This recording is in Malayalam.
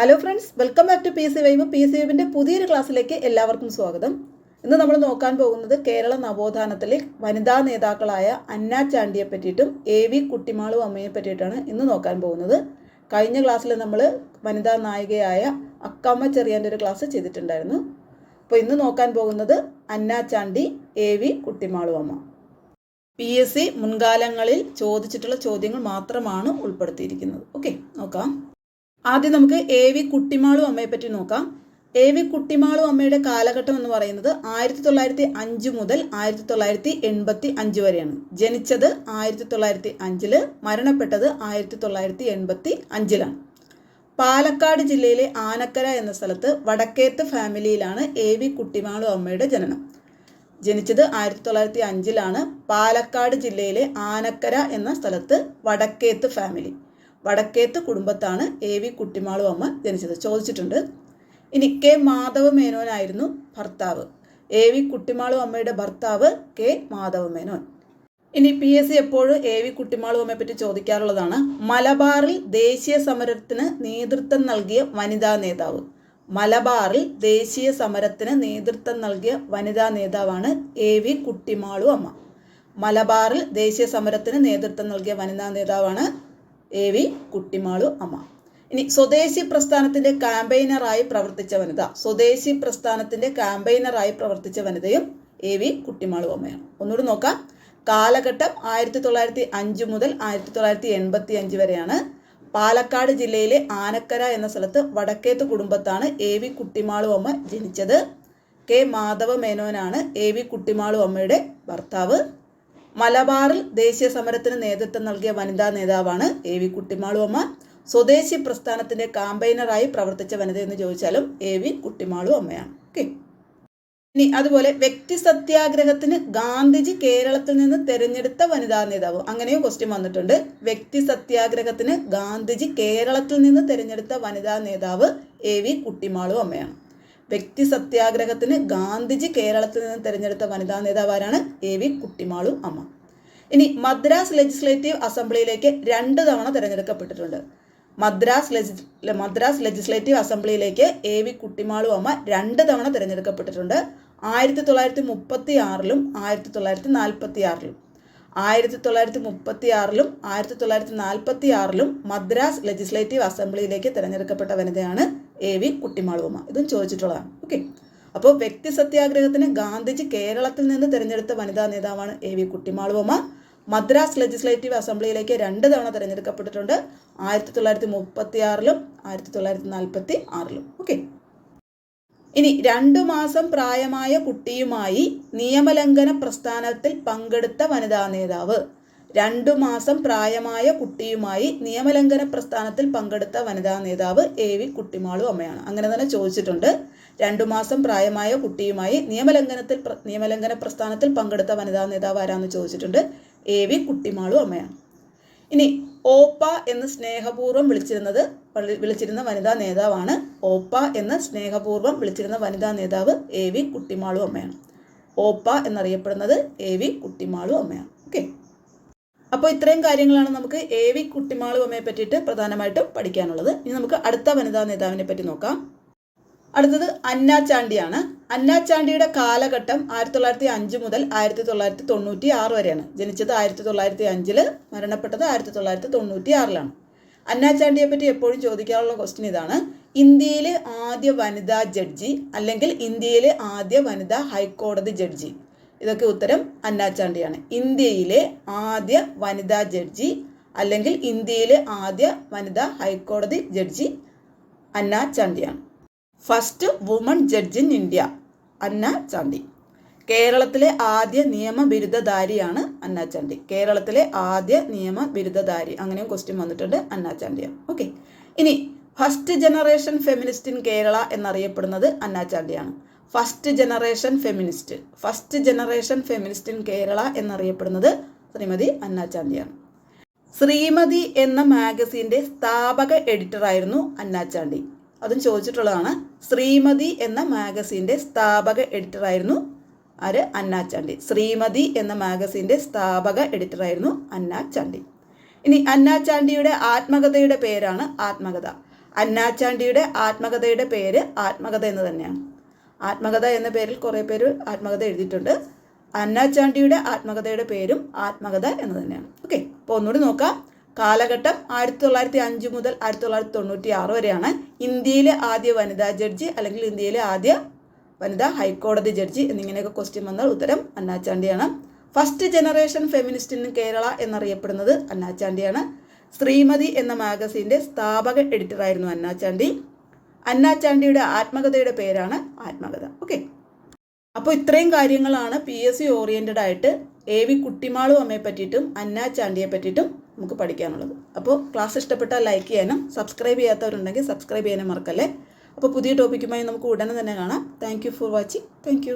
Hello friends welcome back to P C vibe P C വൈബിന്റെ പുതിയൊരു ക്ലാസ്സിലേക്ക് എല്ലാവർക്കും സ്വാഗതം. ഇന്ന് നമ്മൾ നോക്കാൻ പോകുന്നത് കേരള നവോത്ഥാനത്തിലെ വനിതാ നേതാക്കളായ അന്ന ചാണ്ടിയെ പറ്റിയിട്ടും എ വി കുട്ടിമാളു അമ്മയെ പറ്റിയിട്ടാണ് ഇന്ന് നോക്കാൻ പോകുന്നത്. കഴിഞ്ഞ ക്ലാസ്സിൽ നമ്മൾ വനിതാ നായികയായ അക്കമ്മ ചെറിയാന്റെ ഒരു ക്ലാസ് ചെയ്തിട്ടുണ്ടായിരുന്നു. അപ്പോൾ ഇന്ന് നോക്കാൻ പോകുന്നത് Anna Chandy A V Kuttimalu Amma. P S C മുൻകാലങ്ങളിൽ ചോദിച്ചിട്ടുള്ള ചോദ്യങ്ങൾ മാത്രമാണ് ഉൾപ്പെടുത്തിയിരിക്കുന്നത്. ഓക്കെ നോക്കാം. ആദ്യം നമുക്ക് എ വി കുട്ടിമാളു അമ്മയെ പറ്റി നോക്കാം. എ വി കുട്ടിമാളു അമ്മയുടെ കാലഘട്ടം എന്ന് പറയുന്നത് ആയിരത്തി തൊള്ളായിരത്തി അഞ്ച് മുതൽ ആയിരത്തി തൊള്ളായിരത്തി എൺപത്തി അഞ്ച് വരെയാണ്. ജനിച്ചത് ആയിരത്തി തൊള്ളായിരത്തി അഞ്ചിൽ മരണപ്പെട്ടത് ആയിരത്തി തൊള്ളായിരത്തി എൺപത്തി അഞ്ചിലാണ് പാലക്കാട് ജില്ലയിലെ ആനക്കര എന്ന സ്ഥലത്ത് വടക്കേത്ത് ഫാമിലിയിലാണ് എ വി കുട്ടിമാളു അമ്മയുടെ ജനനം. ജനിച്ചത് ആയിരത്തി തൊള്ളായിരത്തി അഞ്ചിലാണ് പാലക്കാട് ജില്ലയിലെ ആനക്കര എന്ന സ്ഥലത്ത് വടക്കേത്ത് ഫാമിലി. വടക്കേത്ത് കുടുംബത്താണ് എ വി കുട്ടിമാളു അമ്മ ജനിച്ചത്. ചോദിച്ചിട്ടുണ്ട്. ഇനി കെ മാധവ മേനോനായിരുന്നു ഭർത്താവ്. എ വി കുട്ടിമാളു അമ്മയുടെ ഭർത്താവ് കെ മാധവ മേനോൻ ഇനി പി എസ് സി എപ്പോഴും എ വി കുട്ടിമാളു അമ്മയെ പറ്റി ചോദിക്കാറുള്ളതാണ്. മലബാറിൽ ദേശീയ സമരത്തിന് നേതൃത്വം നൽകിയ വനിതാ നേതാവ്. മലബാറിൽ ദേശീയ സമരത്തിന് നേതൃത്വം നൽകിയ വനിതാ നേതാവാണ് എ വി കുട്ടിമാളു അമ്മ. മലബാറിൽ ദേശീയ സമരത്തിന് നേതൃത്വം നൽകിയ വനിതാ നേതാവാണ് എ വി കുട്ടിമാളു അമ്മ. ഇനി സ്വദേശി പ്രസ്ഥാനത്തിന്റെ ക്യാമ്പയിനറായി പ്രവർത്തിച്ച വനിത. സ്വദേശി പ്രസ്ഥാനത്തിന്റെ ക്യാമ്പയിനറായി പ്രവർത്തിച്ച വനിതയും എ വി കുട്ടിമാളു അമ്മയാണ്. ഒന്നുകൂടി നോക്കാം. കാലഘട്ടം ആയിരത്തി തൊള്ളായിരത്തി അഞ്ച് മുതൽ ആയിരത്തി തൊള്ളായിരത്തി എൺപത്തി അഞ്ച് വരെയാണ് പാലക്കാട് ജില്ലയിലെ ആനക്കര എന്ന സ്ഥലത്ത് വടക്കേത്ത് കുടുംബത്താണ് എ വി കുട്ടിമാളു അമ്മ ജനിച്ചത്. കെ മാധവ മേനോനാണ് എ വി കുട്ടിമാളു അമ്മയുടെ ഭർത്താവ്. മലബാറിൽ ദേശീയ സമരത്തിന് നേതൃത്വം നൽകിയ വനിതാ നേതാവാണ് എ വി കുട്ടിമാളുവമ്മ. സ്വദേശി പ്രസ്ഥാനത്തിന്റെ കാമ്പയിനറായി പ്രവർത്തിച്ച വനിത എന്ന് ചോദിച്ചാലും എ വി കുട്ടിമാളു അമ്മയാണ് ഓക്കെ. ഇനി അതുപോലെ വ്യക്തി സത്യാഗ്രഹത്തിന് ഗാന്ധിജി കേരളത്തിൽ നിന്ന് തെരഞ്ഞെടുത്ത വനിതാ നേതാവ്. അങ്ങനെയും ക്വസ്റ്റ്യൻ വന്നിട്ടുണ്ട്. വ്യക്തി സത്യാഗ്രഹത്തിന് ഗാന്ധിജി കേരളത്തിൽ നിന്ന് തെരഞ്ഞെടുത്ത വനിതാ നേതാവ് എ വി കുട്ടിമാളു അമ്മയാണ് വ്യക്തി സത്യാഗ്രഹത്തിന് ഗാന്ധിജി കേരളത്തിൽ നിന്ന് തിരഞ്ഞെടുത്ത വനിതാ നേതാവ് ആരാണ് എ വി കുട്ടിമാളു അമ്മ. ഇനി മദ്രാസ് ലെജിസ്ലേറ്റീവ് അസംബ്ലിയിലേക്ക് രണ്ട് തവണ തിരഞ്ഞെടുക്കപ്പെട്ടിട്ടുണ്ട്. മദ്രാസ് ലെജി മദ്രാസ് ലെജിസ്ലേറ്റീവ് അസംബ്ലിയിലേക്ക് എ വി കുട്ടിമാളു അമ്മ രണ്ട് തവണ തിരഞ്ഞെടുക്കപ്പെട്ടിട്ടുണ്ട്. ആയിരത്തി തൊള്ളായിരത്തി മുപ്പത്തി ആറിലും ആയിരത്തി തൊള്ളായിരത്തി നാൽപ്പത്തി ആറിലും ആയിരത്തി തൊള്ളായിരത്തി മുപ്പത്തി ആറിലും ആയിരത്തി തൊള്ളായിരത്തി നാൽപ്പത്തി ആറിലും മദ്രാസ് ലെജിസ്ലേറ്റീവ് അസംബ്ലിയിലേക്ക് തിരഞ്ഞെടുക്കപ്പെട്ട വനിതയാണ് എ വി കുട്ടിമാളുവമ്മ ഇതും ചോദിച്ചിട്ടുള്ളതാണ്. ഓക്കെ. അപ്പോൾ വ്യക്തി സത്യാഗ്രഹത്തിന് ഗാന്ധിജി കേരളത്തിൽ നിന്ന് തിരഞ്ഞെടുത്ത വനിതാ നേതാവാണ് A V Kuttimaluvamma Madras legislative അസംബ്ലിയിലേക്ക് രണ്ട് തവണ തിരഞ്ഞെടുക്കപ്പെട്ടിട്ടുണ്ട്. ആയിരത്തി തൊള്ളായിരത്തി മുപ്പത്തി ആറിലും ആയിരത്തി തൊള്ളായിരത്തി നാൽപ്പത്തി ആറിലും ഓക്കെ. ഇനി രണ്ടു മാസം പ്രായമായ കുട്ടിയുമായി നിയമലംഘന പ്രസ്ഥാനത്തിൽ പങ്കെടുത്ത വനിതാ നേതാവ്. രണ്ടു മാസം പ്രായമായ കുട്ടിയുമായി നിയമലംഘന പ്രസ്ഥാനത്തിൽ പങ്കെടുത്ത വനിതാ നേതാവ് എ വി കുട്ടിമാളു അമ്മയാണ്. അങ്ങനെ തന്നെ ചോദിച്ചിട്ടുണ്ട്. രണ്ടു മാസം പ്രായമായ കുട്ടിയുമായി നിയമലംഘനത്തിൽ നിയമലംഘന പ്രസ്ഥാനത്തിൽ പങ്കെടുത്ത വനിതാ നേതാവ് ആരാന്ന് ചോദിച്ചിട്ടുണ്ട്. എ വി കുട്ടിമാളു അമ്മയാണ്. ഇനി ഓപ്പ എന്ന് സ്നേഹപൂർവം വിളിച്ചിരുന്നത് വിളിച്ചിരുന്ന വനിതാ നേതാവാണ് ഓപ്പ എന്ന് സ്നേഹപൂർവം വിളിച്ചിരുന്ന വനിതാ നേതാവ് എ വി കുട്ടിമാളു അമ്മയാണ്. ഓപ്പ എന്നറിയപ്പെടുന്നത് എ വി കുട്ടിമാളു അമ്മയാണ്. ഓക്കെ. അപ്പോൾ ഇത്രയും കാര്യങ്ങളാണ് നമുക്ക് എ വി കുട്ടിമാളുവമ്മയെ പറ്റിയിട്ട് പ്രധാനമായിട്ടും പഠിക്കാനുള്ളത്. ഇനി നമുക്ക് അടുത്ത വനിതാ നേതാവിനെ പറ്റി നോക്കാം. അടുത്തത് അന്ന ചാണ്ടിയാണ്. അന്ന ചാണ്ടിയുടെ കാലഘട്ടം ആയിരത്തി തൊള്ളായിരത്തി അഞ്ച് മുതൽ ആയിരത്തി തൊള്ളായിരത്തി തൊണ്ണൂറ്റി ആറ് വരെയാണ്. ജനിച്ചത് ആയിരത്തി തൊള്ളായിരത്തി അഞ്ചിൽ മരണപ്പെട്ടത് ആയിരത്തി തൊള്ളായിരത്തി തൊണ്ണൂറ്റി ആറിലാണ് അന്ന ചാണ്ടിയെ പറ്റി എപ്പോഴും ചോദിക്കാനുള്ള ക്വസ്റ്റ്യൻ ഇതാണ്. ഇന്ത്യയിലെ ആദ്യ വനിതാ ജഡ്ജി അല്ലെങ്കിൽ ഇന്ത്യയിലെ ആദ്യ വനിതാ ഹൈക്കോടതി ജഡ്ജി. ഇതൊക്കെ ഉത്തരം അന്നാച്ചാണ്ടിയാണ്. ചാണ്ടിയാണ് ഇന്ത്യയിലെ ആദ്യ വനിതാ ജഡ്ജി അല്ലെങ്കിൽ ഇന്ത്യയിലെ ആദ്യ വനിതാ ഹൈക്കോടതി judge Anna ചാണ്ടിയാണ് first woman judge in India Anna Chandy കേരളത്തിലെ ആദ്യ നിയമ ബിരുദധാരിയാണ് അന്ന ചാണ്ടി കേരളത്തിലെ ആദ്യ നിയമ ബിരുദധാരി അങ്ങനെയും ക്വസ്റ്റ്യൻ വന്നിട്ടുണ്ട്. അന്ന ചാണ്ടിയാണ് ഓക്കെ ഇനി first generation feminist in Kerala എന്നറിയപ്പെടുന്നത് Anna ചാണ്ടിയാണ് first generation feminist. First generation feminist in Kerala എന്നറിയപ്പെടുന്നത് ശ്രീമതി അന്നാചാണ്ടിയാണ് ശ്രീമതി എന്ന മാഗസീന്റെ സ്ഥാപക എഡിറ്ററായിരുന്നു ആയിരുന്നു ചാണ്ടി. അതും ചോദിച്ചിട്ടുള്ളതാണ് ശ്രീമതി എന്ന മാഗസീന്റെ സ്ഥാപക എഡിറ്ററായിരുന്നു ആര്? അന്നാചാണ്ടി ശ്രീമതി എന്ന മാഗസീന്റെ സ്ഥാപക എഡിറ്ററായിരുന്നു അന്നാചാണ്ടി ഇനി അന്നാചാണ്ടിയുടെ ആത്മകഥയുടെ പേരാണ് ആത്മകഥ. അന്നാചാണ്ടിയുടെ ആത്മകഥയുടെ പേര് ആത്മകഥ എന്ന് തന്നെയാണ്. ആത്മകഥ എന്ന പേരിൽ കുറേ പേര് ആത്മകഥ എഴുതിയിട്ടുണ്ട്. അന്നാച്ചാണ്ടിയുടെ ആത്മകഥയുടെ പേരും ആത്മകഥ എന്ന് തന്നെയാണ്. ഓക്കെ അപ്പോൾ ഒന്നുകൂടി നോക്കാം. കാലഘട്ടം ആയിരത്തി തൊള്ളായിരത്തി അഞ്ച് മുതൽ ആയിരത്തി തൊള്ളായിരത്തി തൊണ്ണൂറ്റി ആറ് വരെയാണ് ഇന്ത്യയിലെ ആദ്യ വനിതാ ജഡ്ജി അല്ലെങ്കിൽ ഇന്ത്യയിലെ ആദ്യ വനിതാ ഹൈക്കോടതി ജഡ്ജി എന്നിങ്ങനെയൊക്കെ ക്വസ്റ്റ്യൻ വന്നാൽ ഉത്തരം അന്നാച്ചാണ്ടിയാണ് first generation feminist in Kerala എന്നറിയപ്പെടുന്നത് അന്നാച്ചാണ്ടിയാണ് ശ്രീമതി എന്ന മാഗസീന്റെ സ്ഥാപക എഡിറ്ററായിരുന്നു അന്നാച്ചാണ്ടി അന്നാച്ചാണ്ടിയുടെ ആത്മകഥയുടെ പേരാണ് ആത്മകഥ. ഓക്കെ. അപ്പോൾ ഇത്രയും കാര്യങ്ങളാണ് പി എസ് സി ഓറിയന്റഡ് ആയിട്ട് എ വി കുട്ടിമാളു അമ്മയെ പറ്റിയിട്ടും അന്ന ചാണ്ടിയെ പറ്റിയിട്ടും നമുക്ക് പഠിക്കാനുള്ളത്. അപ്പോൾ ക്ലാസ് ഇഷ്ടപ്പെട്ടാൽ ലൈക്ക് ചെയ്യാനും സബ്സ്ക്രൈബ് ചെയ്യാത്തവരുണ്ടെങ്കിൽ സബ്സ്ക്രൈബ് ചെയ്യാനും മറക്കല്ലേ? അപ്പോൾ പുതിയ ടോപ്പിക്കുമായി നമുക്ക് ഉടനെ തന്നെ കാണാം. Thank for watching. താങ്ക്